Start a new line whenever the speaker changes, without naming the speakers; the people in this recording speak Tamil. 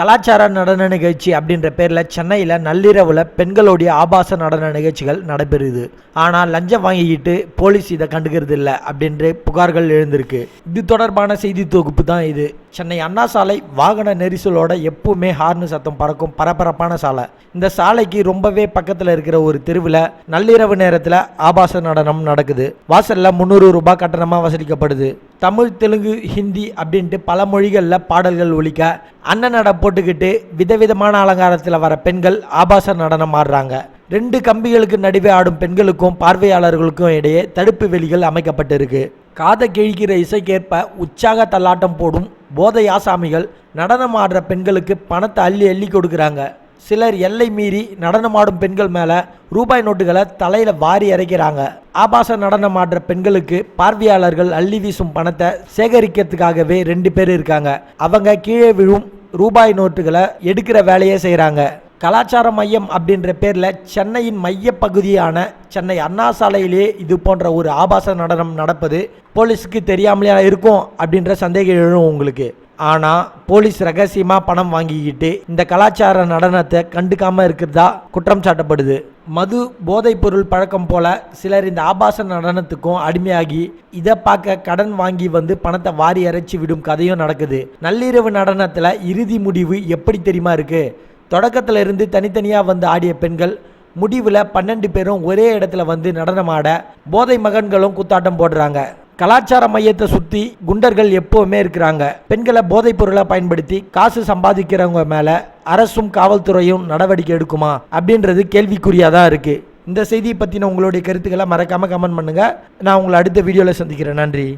கலாச்சார நடன நிகழ்ச்சி அப்படின்ற பேரில் சென்னையில் நள்ளிரவில் பெண்களுடைய ஆபாச நடன நிகழ்ச்சிகள் நடைபெறுது. ஆனால் லஞ்சம் வாங்கிக்கிட்டு போலீஸ் இதை கண்டுக்கிறது இல்லை அப்படின்ற புகார்கள் எழுந்திருக்கு. இது தொடர்பான செய்தி தொகுப்பு தான் இது. சென்னை அண்ணா சாலை வாகன நெரிசலோட எப்பவுமே ஹார்னு சத்தம் பறக்கும் பரபரப்பான சாலை. இந்த சாலைக்கு ரொம்பவே பக்கத்தில் இருக்கிற ஒரு தெருவில் நள்ளிரவு நேரத்தில் ஆபாச நடனம் நடக்குது. வாசலில் முந்நூறு ரூபாய் கட்டணமாக வசூலிக்கப்படுது. தமிழ் தெலுங்கு ஹிந்தி அப்படின்ட்டு பல மொழிகளில் பாடல்கள் ஒழிக்க அண்ணன் நட போட்டுக்கிட்டு விதவிதமான அலங்காரத்தில் வர பெண்கள் ஆபாச நடனம் ஆடுறாங்க. ரெண்டு கம்பிகளுக்கு நடுவே ஆடும் பெண்களுக்கும் பார்வையாளர்களுக்கும் இடையே தடுப்பு வெளிகள் அமைக்கப்பட்டிருக்கு. காதை கிழிக்கிற இசைக்கேற்ப உற்சாக தள்ளாட்டம் போடும் போதை ஆசாமிகள் நடனம் ஆடுற பெண்களுக்கு பணத்தை அள்ளி அள்ளி கொடுக்குறாங்க. சிலர் எல்லை மீறி நடனமாடும் பெண்கள் மேலே ரூபாய் நோட்டுகளை தலையில் வாரி இறைக்கிறாங்க ஆபாச நடனம் ஆடுற பெண்களுக்கு பார்வையாளர்கள் அள்ளி வீசும் பணத்தை சேகரிக்கிறதுக்காகவே ரெண்டு பேர் இருக்காங்க. அவங்க கீழே விழும் ரூபாய் நோட்டுகளை எடுக்கிற வேலையை செய்கிறாங்க கலாச்சார மையம் அப்படின்ற பேரில் சென்னையின் மைய பகுதியான சென்னை அண்ணா சாலையிலே இது போன்ற ஒரு ஆபாச நடனம் நடப்பது போலீஸுக்கு தெரியாமலே இருக்கும் அப்படின்ற சந்தேகம் எழும் உங்களுக்கு. ஆனால் போலீஸ் ரகசியமாக பணம் வாங்கிக்கிட்டு இந்த கலாச்சார நடனத்தை கண்டுக்காமல் இருக்கிறதா குற்றம் சாட்டப்படுது. மது போதைப்பொருள் பழக்கம் போல சிலர் இந்த ஆபாச நடனத்துக்கும் அடிமையாகி இதை பார்க்க கடன் வாங்கி வந்து பணத்தை வாரி இறைச்சி விடும் கதையும் நடக்குது. நள்ளிரவு நடனத்தில் இறுதி முடிவு எப்படி தெரியுமா இருக்குது தொடக்கத்தில் இருந்து தனித்தனியாக வந்து ஆடிய பெண்கள் முடிவில் பன்னெண்டு பேரும் ஒரே இடத்துல வந்து நடனமாட போதை மகன்களும் குத்தாட்டம் போடுறாங்க. கலாச்சார மையத்தை சுற்றி குண்டர்கள் எப்போவுமே இருக்கிறாங்க. பெண்களை போதைப் பொருளை பயன்படுத்தி காசு சம்பாதிக்கிறவங்க மேலே அரசும் காவல்துறையும் நடவடிக்கை எடுக்குமா? அப்படின்றது கேள்விக்குறியாக தான் இருக்குது இந்த செய்தியை பற்றின உங்களுடைய கருத்துக்களை மறக்காமல் கமெண்ட் பண்ணுங்கள் நான் உங்களை அடுத்த வீடியோவில் சந்திக்கிறேன். நன்றி.